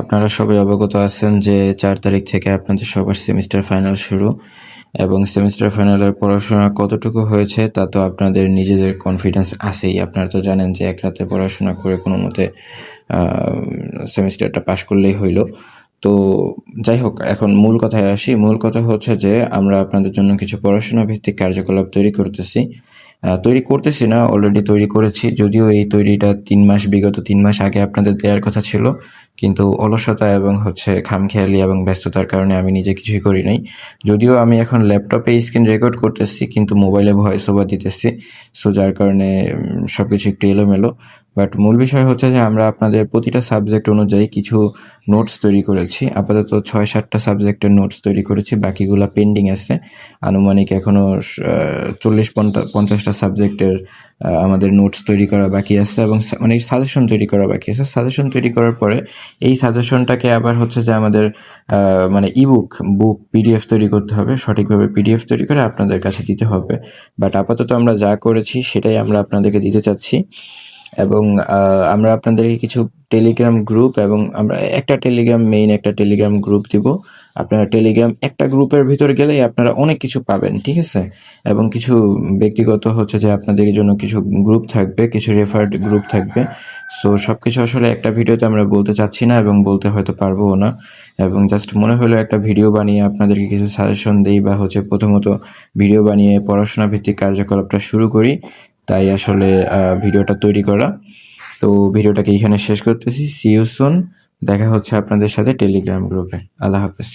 আপনারা সবাই অবগত আছেন যে চার তারিখ থেকে আপনাদের সবার সেমিস্টার ফাইনাল শুরু এবং সেমিস্টার ফাইনালের পড়াশোনা কতটুকু হয়েছে তা তো আপনাদের নিজেদের কনফিডেন্স আছেই। আপনারা তো জানেন যে এক রাতে পড়াশোনা করে কোনো মতে সেমিস্টারটা পাশ করলেই হইল। তো যাই হোক, এখন মূল কথায় আসি। মূল কথা হচ্ছে যে আমরা আপনাদের জন্য কিছু পড়াশোনা ভিত্তিক কার্যকলাপ তৈরি করতেছি। তৈরি করতেছি না অলরেডি তৈরি করেছি। যদিও এই তৈরিটা তিন মাস, বিগত তিন মাস আগে আপনাদের দেওয়ার কথা ছিল, কিন্তু অলসতা এবং হচ্ছে খামখেয়ালি এবং ব্যস্ততার কারণে আমি নিজে কিছুই করি নাই। যদিও আমি এখন ল্যাপটপে স্ক্রিন রেকর্ড করতেছি, কিন্তু মোবাইলে ভয়েস ওভার দিতেছি সো যার কারণে সব কিছু একটু এলোমেলো। বাট মূল বিষয় হচ্ছে যে আমরা আপনাদের প্রতিটা সাবজেক্ট অনুযায়ী কিছু নোটস তৈরি করেছি। আপাতত ছয়, সাতটা সাবজেক্টের নোটস তৈরি করেছি, বাকিগুলো পেন্ডিং আছে। আনুমানিক এখনও চল্লিশ পঞ্চাশটা সাবজেক্টের আমাদের নোটস তৈরি করা বাকি আছে এবং অনেক সাজেশন তৈরি করা বাকি আছে। সাজেশন তৈরি করার পরে এই সাজেশনটাকে আবার হচ্ছে যে আমাদের মানে ইবুক বুক পিডিএফ তৈরি করতে হবে। সঠিকভাবে পিডিএফ তৈরি করে আপনাদের কাছে দিতে হবে। বাট আপাতত আমরা যা করেছি সেটাই আমরা আপনাদেরকে দিতে চাচ্ছি। এবং আমরা আপনাদেরকে কিছু টেলিগ্রাম গ্রুপ এবং আমরা একটা টেলিগ্রাম মেইন একটা টেলিগ্রাম গ্রুপ দিব। আপনারা টেলিগ্রাম একটা গ্রুপের ভিতর গেলেই আপনারা অনেক কিছু পাবেন, ঠিক আছে? এবং কিছু ব্যক্তিগত হচ্ছে যে আপনাদের জন্য কিছু গ্রুপ থাকবে, কিছু রেফার্ড গ্রুপ থাকবে। সো সব কিছু আসলে একটা ভিডিওতে আমরা বলতে চাচ্ছি না এবং বলতে হয়তো পারব না। এবং জাস্ট মনে হলো একটা ভিডিও বানিয়ে আপনাদেরকে কিছু সাজেশন দিই বা হচ্ছে প্রথমত ভিডিও বানিয়ে পড়াশোনা ভিত্তিক কার্যকলাপটা শুরু করি। তাই আসলে ভিডিওটা তৈরি করা। তো ভিডিওটাকে এখানে শেষ করতেছি। সি ইউ সুন দেখা হচ্ছে আপনাদের সাথে টেলিগ্রাম গ্রুপে আল্লাহ হাফেজ।